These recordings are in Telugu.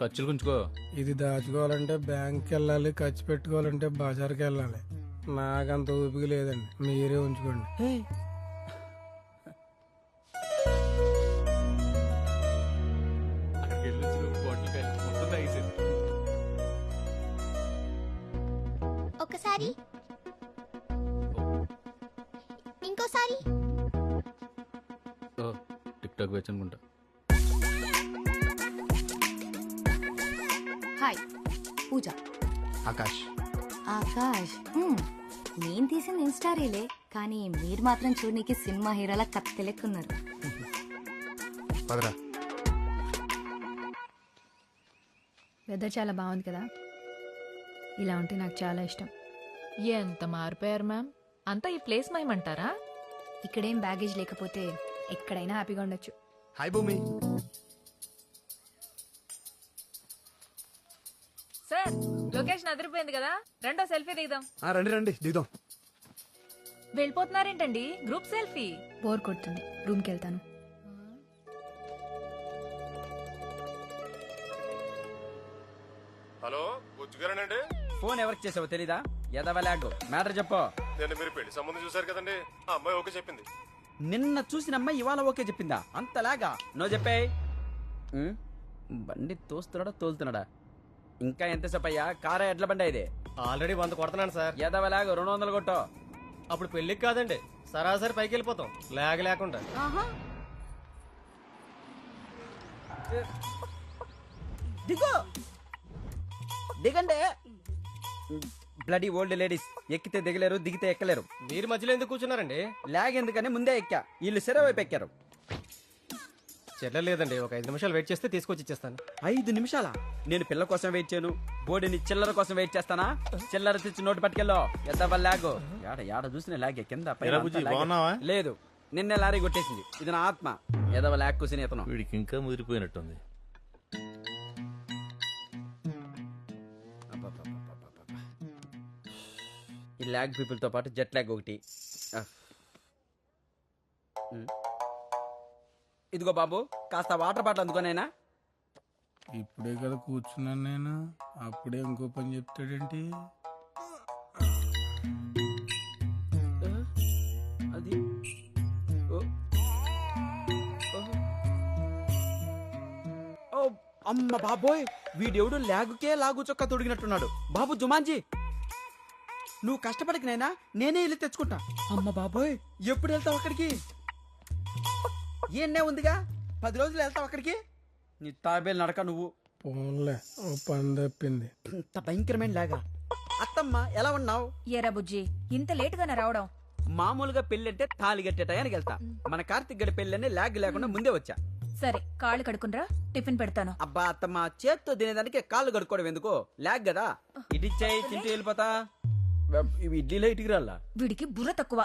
ఖర్చులు గుంచుకో. ఇది దాచుకోవాలంటే బ్యాంక్కి వెళ్ళాలి ఖర్చు పెట్టుకోవాలంటే బజార్కి వెళ్ళాలి. నాకంత ఊపిక లేదండి. మీరే ఉంచుకోండి. ఒకసారి. ఇంకోసారి. టిక్ టాక్ వచ్చి హాయ్. పూజ. ఆకాష్. ఆకాష్. హ్మ్. నేను తీసిన ఇన్స్టా రీలే కానీ మీరు మాత్రం చూడనీకి సినిమా హీరోల కత్తి లెక్కున్నారు పదరా. వెదర్ చాలా బాగుంది కదా. ఇలా ఉంటే నాకు చాలా ఇష్టం. ఎంత మారిపోయారు మ్యామ్? అంతా ఈ ప్లేస్ మయమంటారా? ఇక్కడేం బ్యాగేజ్ లేకపోతే ఎక్కడైనా హ్యాపీగా ఉండొచ్చు. హాయ్ భూమి. కదా? రెండో సెల్ఫీ దిగుదాం. ఆ, రండి రండి దిగుదాం. వెళ్ళిపోతున్నారేంటండి? Group selfie. బోర్ కొడుతుంది. రూమ్కి వెళ్తాను. హలో బుజ్జుగారేనండి? ఫోన్ ఎవరికి చేసావో తెలీదా? ఎదవలాగు మ్యాటర్ చెప్పు. నేను మీరు పెళ్ళి సంబంధం చూశారు కదండి. ఆ అమ్మాయి ఓకే చెప్పింది. నిన్న చూసిన అమ్మాయి ఇవాళ ఓకే చెప్పిందా? అంతలాగా నో చెప్పే బండి తోస్తున్నాడా తోలుతున్నాడా? ఇంకా ఎంతసేపు అయ్యా కారా ఎడ్ల బండి ఇది. ఆల్రెడీ వంద కొడుతున్నాను సార్. ఎదవలాగు రెండు వందలు కొట్టో. అప్పుడు పెళ్ళికి కాదండి సరాసరి పైకి వెళ్ళిపోతాం. లేక లేకుండా. దిగు. దిగండి. బ్లడీ ఓల్డ్ లేడీస్ ఎక్కితే దిగలేరు దిగితే ఎక్కలేరు. మీరు మధ్యలో ఎందుకు కూర్చున్నారండి? లాగ్ ఎందుకని ముందే ఎక్కా. వీళ్ళు సిర వైపు ఎక్కారు. చెల్ల లేదండి. ఒక ఐదు నిమిషాలు వెయిట్ చేస్తే తీసుకొచ్చి ఇచ్చేస్తాను. ఐదు నిమిషాలా? నేను పిల్ల కోసం వెయిట్ చేయను. బోడిని చిల్లర కోసం వెయిట్ చేస్తానా? చిల్లర తెచ్చి నోటి పట్టుకెళ్ళో. ఎద్దవ లాగు? యాడ యాడ చూసిన లాగే కింద పైన ఎరా అంతా బుజ్జి, లాగే. బాగున్నావా? లేదు. నిన్నే లారీ కొట్టేసింది. ఇది నా ఆత్మ. ఎదవ లాగ్ కూసిన ఇతను. వీడికి ఇంకా ముదిరిపోయినట్టుంది. అబ్బబ్బబ్బబ్బబ్బబ్బ. ఈ ల్యాగ్ పీపుల్తో పాటు జెట్ ల్యాగ్ ఒకటి. ఉమ్. ఇదిగో బాబు కాస్త వాటర్ బాటిల్ అందుకోనైనా. ఇప్పుడే కదా కూర్చున్నాను నేను. అప్పుడే ఇంకో పని చెప్తాడేంటి? అది? ఓ. ఓ. ఓ, అమ్మ బాబోయ్ వీడెవడు లాగుకే లాగు చొక్క తొడిగినట్టున్నాడు. బాబు జుమాన్జీ నువ్వు కష్టపడక నైనా నేనే వెళ్ళి తెచ్చుకుంటా. అమ్మ బాబోయ్ ఎప్పుడు వెళ్తావు అక్కడికి? ఏనే ఉందిగా? పది రోజులు వెళ్తావు అక్కడికి? నీ తాబేలు నడక నువ్వు. ఫోన్లే ఓ పని తప్పింది. ఇంత భయంకరమైన లాగా. అత్తమ్మ ఎలా ఉన్నావు? ఎరా బుజ్జి ఇంత లేట్ గానే రావడం. మామూలుగా పెళ్ళంటే తాళి కట్టే టయానికి వెళ్తా. మన కార్తిక్ గడి పెళ్ళని లాగ్ లేకుండా ముందే వచ్చా. సరే కాళ్ళు కడుకునరా టిఫిన్ పెడతాను. అబ్బా అత్తమ్మ చేత్తో తినేదానికి కాళ్ళు కడుక్కోవడం ఎందుకు? లాగ్ కదా. ఇడిచ్చాయి తింటూ వెళ్ళిపోతా. ఇవి ఇడ్లీలో ఇటుకు రాలా? వీడికి బుర్ర తక్కువ.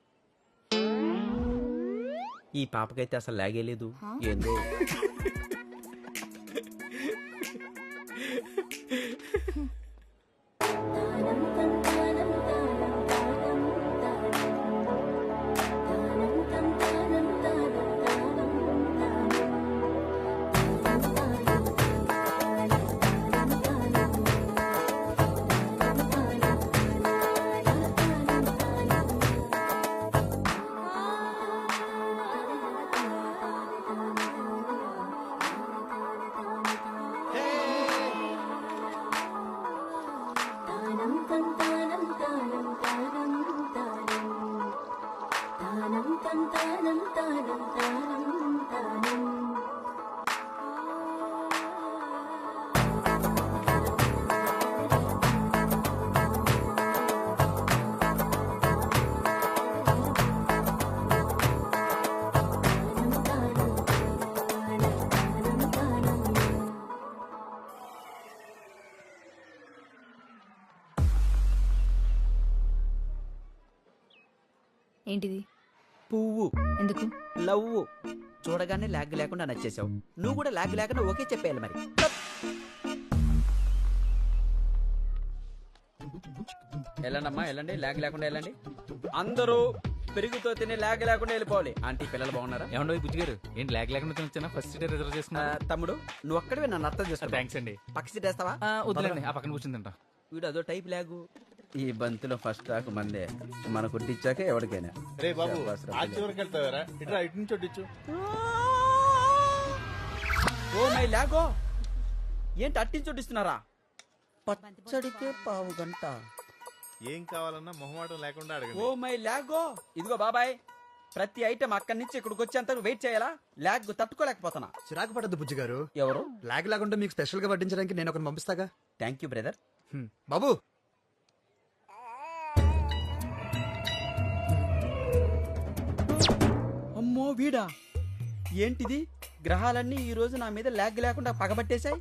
ఈ పాపకైతే అసలు లాగే లేదు హా? ఏందో ఏంటిది? పువ్వు. ఎందుకు? లవ్ చూడగానే లాగ్ లేకుండా నచ్చేసావు నువ్వు కూడా లాగ్ లేకుండా ఓకే చెప్పేయాలి మరి. వెళ్ళండమ్మా వెళ్ళండి. లాగ్ లేకుండా వెళ్ళండి. అందరూ పెరుగుతో తిని లాగ్ లేకుండా వెళ్ళిపోవాలి. ఆంటీ పిల్లలు బాగున్నారా? ఏమండో బుజ్జి గారు ఏంటి లేక లేకుండా తినొచ్చానా? ఫస్ట్ డే రిజర్వ్ చేసుకున్నా తమ్ముడు నువ్వు ఒక్కడివే నన్ను అర్థం చేస్తా థ్యాంక్స్ అండి. పక్క సీట్ వేస్తావా ఆ, వద్దులేండి. ఆ పక్కన కూర్చుని తింటా. వీడు అదో టైప్ లాగు ఈ బంతిలో ఫస్ట్ రాక మందే మన కుట్టించాక ఎవరికైనా రే బాబు శాబాష్ రా ఆ పిల్ల. చివరికి వెళ్తావారా ఇటు నుంచి ఓ మై లాగో. ఏంటి అట్టించొడ్డిస్తున్నారా పచ్చడికే పావు గంట. ఏం కావాలన్నా మొహమాటం లేకుండా ఓ మై లాగో. ఇదిగో బాబాయ్ ప్రతి ఐటమ్ అక్కడి నుంచి ఇక్కడికి వచ్చేంత వెయిట్ చేయాలా? లాగ్ తట్టుకోలేకపోతున్నా. చిరాకు పడద్దు బుజ్జి గారు. ఎవరు? లాగ్ లాగుంటే మీకు స్పెషల్గా వడ్డించడానికి నేను ఒకరిని పంపిస్తాగా? థ్యాంక్ యూ బ్రదర్ హ్మ్. బాబు వీడా? ఏంటిది? గ్రహాలన్నీ ఈ రోజు నా మీద ల్యాగ్ లేకుండా పగబట్టేశాయి?